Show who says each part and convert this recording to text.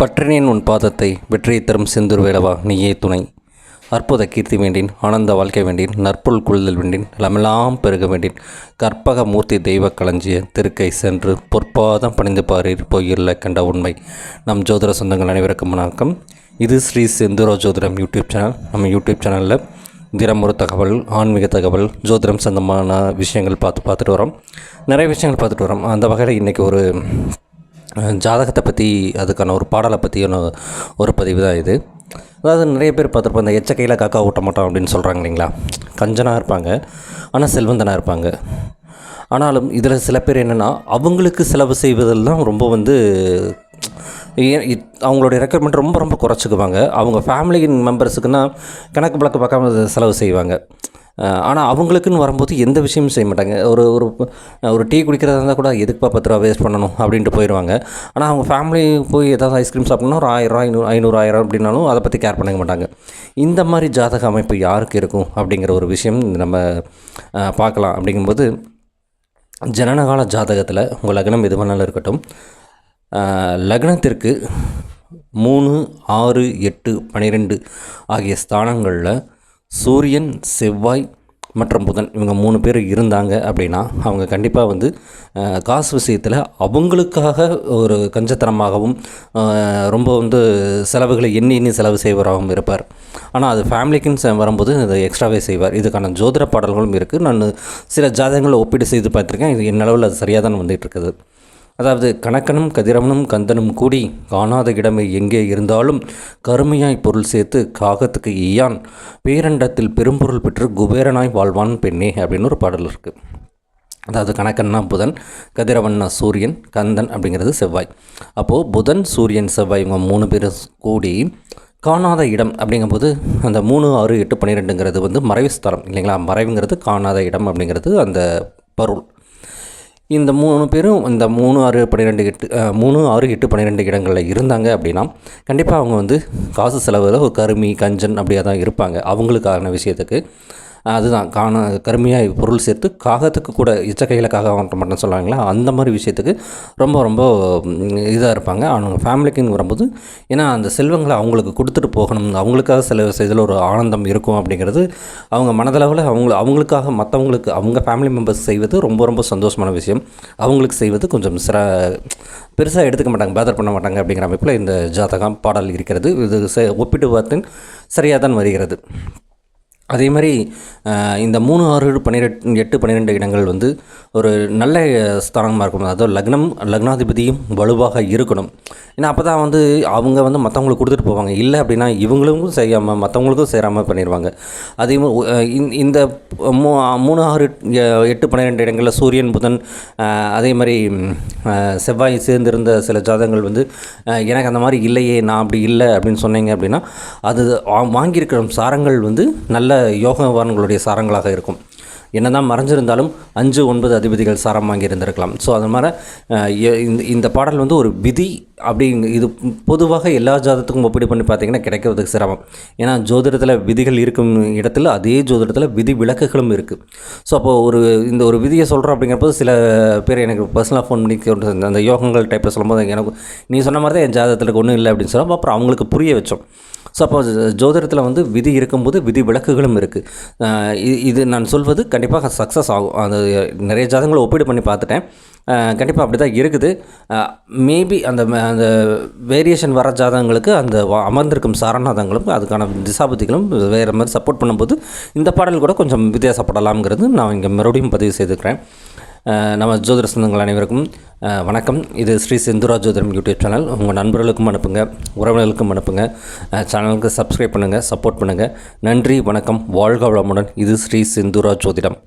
Speaker 1: பற்றினேன் உன் பாதத்தை வெற்றியை தரும் செந்தூர் வேலவா நீயே துணை. அற்புத கீர்த்தி வேண்டின் ஆனந்த வாழ்க்கை வேண்டின் நற்பொருள் குழுதல் வேண்டின் நலமெல்லாம் பெருக வேண்டின் கற்பக மூர்த்தி தெய்வ களஞ்சிய திருக்கை சென்று பொற்பாதம் பணிந்து பாரீர் பொய்யில்ல கண்ட உண்மை. நம் ஜோதிட சொந்தங்கள் அனைவருக்கும் வணக்கம். இது ஸ்ரீ செந்தூரோ ஜோதிடம் யூடியூப் சேனல். நம்ம யூடியூப் சேனலில் தினம் தகவல் ஆன்மீக தகவல் ஜோதிடம் சம்பந்தமான விஷயங்கள் பார்த்து பார்த்துட்டு வரோம். நிறைய விஷயங்கள் பார்த்துட்டு வரோம். அந்த வகையில் இன்றைக்கி ஒரு ஜாதகத்தை பற்றி அதுக்கான ஒரு பாடலை பற்றியான ஒரு பதிவு தான் இது. அதாவது நிறைய பேர் பார்த்துருப்போம் இந்த எச்ச கையில் காக்கா ஊட்ட மாட்டோம் அப்படின்னு சொல்கிறாங்க இல்லைங்களா? கஞ்சனாக இருப்பாங்க ஆனால் செல்வந்தனாக இருப்பாங்க. ஆனாலும் இதில் சில பேர் என்னென்னா அவங்களுக்கு செலவு செய்வதில் தான் ரொம்ப வந்து இத்- அவங்களுடைய ரெக்குயர்மெண்ட் ரொம்ப ரொம்ப குறைச்சிக்குவாங்க. அவங்க ஃபேமிலி மெம்பர்ஸுக்குன்னா கணக்கு பழக்க பார்க்காம செலவு செய்வாங்க. ஆனால் அவங்களுக்குன்னு வரும்போது எந்த விஷயமும் செய்ய மாட்டாங்க. ஒரு ஒரு ஒரு டீ குடிக்கிறதா இருந்தால் கூட எதுக்குப்பா பத்து ரூபா வேஸ்ட் பண்ணணும் அப்படின்ட்டு போயிடுவாங்க ஆனால் அவங்க ஃபேமிலி போய் ஏதாவது ஐஸ்கிரீம் சாப்பிட்ணும் ஒரு ஆயிரம் ஐநூறு ஐநூறு ஆயிரம் அப்படின்னாலும் அதை பற்றி கேர் பண்ணிக்க மாட்டாங்க. இந்த மாதிரி ஜாதக அமைப்பு யாருக்கு இருக்கும் அப்படிங்கிற ஒரு விஷயம் நம்ம பார்க்கலாம். அப்படிங்கும்போது ஜனனகால ஜாதகத்தில் உங்கள் லக்னம் எது வேணாலும் இருக்கட்டும் லக்னத்திற்கு மூணு ஆறு எட்டு பன்னிரெண்டு ஆகிய ஸ்தானங்களில் சூரியன் செவ்வாய் மற்றும் புதன் இவங்க மூணு பேர் இருந்தாங்க அப்படின்னா அவங்க கண்டிப்பாக வந்து காசு விஷயத்தில் அவங்களுக்காக ஒரு கஞ்சத்தனமாகவும் ரொம்ப வந்து செலவுகளை எண்ணி எண்ணி செலவு செய்வராகவும் இருப்பார். ஆனால் அது ஃபேமிலிக்குன்னு வரும்போது அதை எக்ஸ்ட்ராவே செய்வார். இதுக்கான ஜோதிட பாடல்களும் இருக்குது நான் சில ஜாதகங்களை ஒப்பீடு செய்து பார்த்துருக்கேன். இது என்னளவில் அது சரியாக தான் வந்துட்டு இருக்குது. அதாவது கணக்கனும் கதிரவனும் கந்தனும் கூடி காணாத இடமே எங்கே இருந்தாலும் கருமையாய் பொருள் சேர்த்து காகத்துக்கு ஈயான். பேரண்டத்தில் பெரும்பொருள் பெற்று குபேரனாய் வாழ்வான் பெண்ணே அப்படின்னு ஒரு பாடல் இருக்குது அதாவது கணக்கன்னா புதன் கதிரவன்னா சூரியன் கந்தன் அப்படிங்கிறது செவ்வாய். அப்போது புதன் சூரியன் செவ்வாய் இவங்க மூணு பேரும் கூடி காணாத இடம் அப்படிங்கும்போது அந்த மூணு ஆறு எட்டு பன்னிரெண்டுங்கிறது வந்து மறைவு ஸ்தலம் இல்லைங்களா? மறைவுங்கிறது காணாத இடம் அப்படிங்கிறது அந்த பொருள். இந்த மூணு பேரும் இந்த மூணு ஆறு பன்னிரெண்டு எட்டு மூணு ஆறு எட்டு பன்னிரெண்டு இடங்களில் இருந்தாங்க அப்படின்னா கண்டிப்பாக அவங்க வந்து காசு செலவில் ஒரு கருமி கஞ்சன் அப்படியே தான் இருப்பாங்க. அவங்களுக்கான விஷயத்துக்கு. அதுதான் காண கருமையாக பொருள் சேர்த்து காகத்துக்கு கூட இச்சக்கையில் காக வாங்க சொல்லுவாங்களா அந்த மாதிரி விஷயத்துக்கு ரொம்ப ரொம்ப இதாக இருப்பாங்க. அவங்க ஃபேமிலிக்குன்னு வரும்போது ஏன்னா அந்த செல்வங்களை அவங்களுக்கு கொடுத்துட்டு போகணும் அவங்களுக்காக செலவு செய்ததில் ஒரு ஆனந்தம் இருக்கும் அப்படிங்கிறது அவங்க மனதளவில் அவங்க அவங்களுக்காக மற்றவங்களுக்கு அவங்க ஃபேமிலி மெம்பர்ஸ் செய்வது ரொம்ப ரொம்ப சந்தோஷமான விஷயம். அவங்களுக்கு செய்வது கொஞ்சம் சிற பெருசாக எடுத்துக்க மாட்டாங்க பேதர் பண்ண மாட்டாங்க அப்படிங்கிற அமைப்பில் இந்த ஜாதகம் பாடல் இருக்கிறது. இது செ- ஒப்பிட்டு பார்த்து சரியாக தான் வருகிறது. அதே மாதிரி இந்த மூணு ஆறு பன்னிரெண்டு எட்டு பன்னிரெண்டு இடங்கள் வந்து ஒரு நல்ல ஸ்தானமாக இருக்கணும். அதாவது லக்னம் லக்னாதிபதியும் வலுவாக இருக்கணும். ஏன்னா அப்போ தான் வந்து அவங்க வந்து மற்றவங்களுக்கு கொடுத்துட்டு போவாங்க. இல்லை அப்படின்னா இவங்களுக்கும் செய்யாமல் மற்றவங்களுக்கும் சேராமல் பண்ணிடுவாங்க அதே மாதிரி இந்த- மூ மூணு ஆறு எட்டு பன்னிரெண்டு இடங்களில் சூரியன் புதன் அதே மாதிரி செவ்வாய் சேர்ந்திருந்த சில ஜாதகங்கள் வந்து எனக்கு அந்த மாதிரி இல்லையே நான் அப்படி இல்லை அப்படின்னு சொன்னீங்க அப்படின்னா அது வாங்கியிருக்கிற சாரங்கள் வந்து நல்ல யோகவான்களுடைய சாரங்களாக இருக்கும். என்னதான் மறைஞ்சிருந்தாலும் அஞ்சு ஒன்பது அதிபதிகள் சாரம் வாங்கி இருந்திருக்கலாம். ஸோ அது மாதிரி இந்த இந்த பாடல் வந்து ஒரு விதி அப்படி இது பொதுவாக எல்லா ஜாதகத்துக்கும் ஒப்பீடு பண்ணி பார்த்தீங்கன்னா கிடைக்கிறதுக்கு சிரமம். ஏன்னா ஜோதிடத்தில் விதிகள் இருக்கும் இடத்துல அதே ஜோதிடத்தில் விதி விளக்குகளும் இருக்குது ஸோ அப்போது ஒரு இந்த ஒரு விதியை சொல்கிறோம் அப்படிங்கிறப்போ சில பேர் எனக்கு பர்சனலாக ஃபோன் பண்ணி அந்த யோகங்கள் டைப்பில் சொல்லும்போது எனக்கு நீ சொன்ன மாதிரி தான் என் ஜாதகத்தில் ஒன்றும் இல்லை அப்படின்னு சொல்லுவோம் அப்புறம் அவங்களுக்கு புரிய வச்சோம். ஸோ அப்போ ஜோதிடத்தில் வந்து விதி இருக்கும்போது விதி விளக்குகளும் இருக்குது இது நான் சொல்வது கண்டிப்பாக சக்ஸஸ் ஆகும். அது நிறைய ஜாதகங்களை ஒப்பீடு பண்ணி பார்த்துட்டேன். கண்டிப்பாக அப்படி தான் இருக்குது. மேபி அந்த அந்த வேரியேஷன் வர ஜாதகங்களுக்கு அந்த அமர்ந்திருக்கும் சாரநாதங்களும் அதுக்கான திசாபதிகளும் வேறு மாதிரி சப்போர்ட் பண்ணும்போது இந்த பாடல் கூட கொஞ்சம் வித்தியாசப்படலாம்ங்கிறது நான் இங்கே மறுபடியும் பதிவு செய்துக்கிறேன். நம்ம ஜோதிட சொந்தங்கள் அனைவருக்கும் வணக்கம். இது ஸ்ரீ செந்துரா ஜோதிடம் யூடியூப் சேனல். உங்கள் நண்பர்களுக்கும் அனுப்புங்க உறவினர்களுக்கும் அனுப்புங்க. சேனலுக்கு சப்ஸ்கிரைப் பண்ணுங்கள் சப்போர்ட் பண்ணுங்கள் நன்றி வணக்கம். வாழ்க வளமுடன். இது ஸ்ரீ செந்துரா ஜோதிடம்.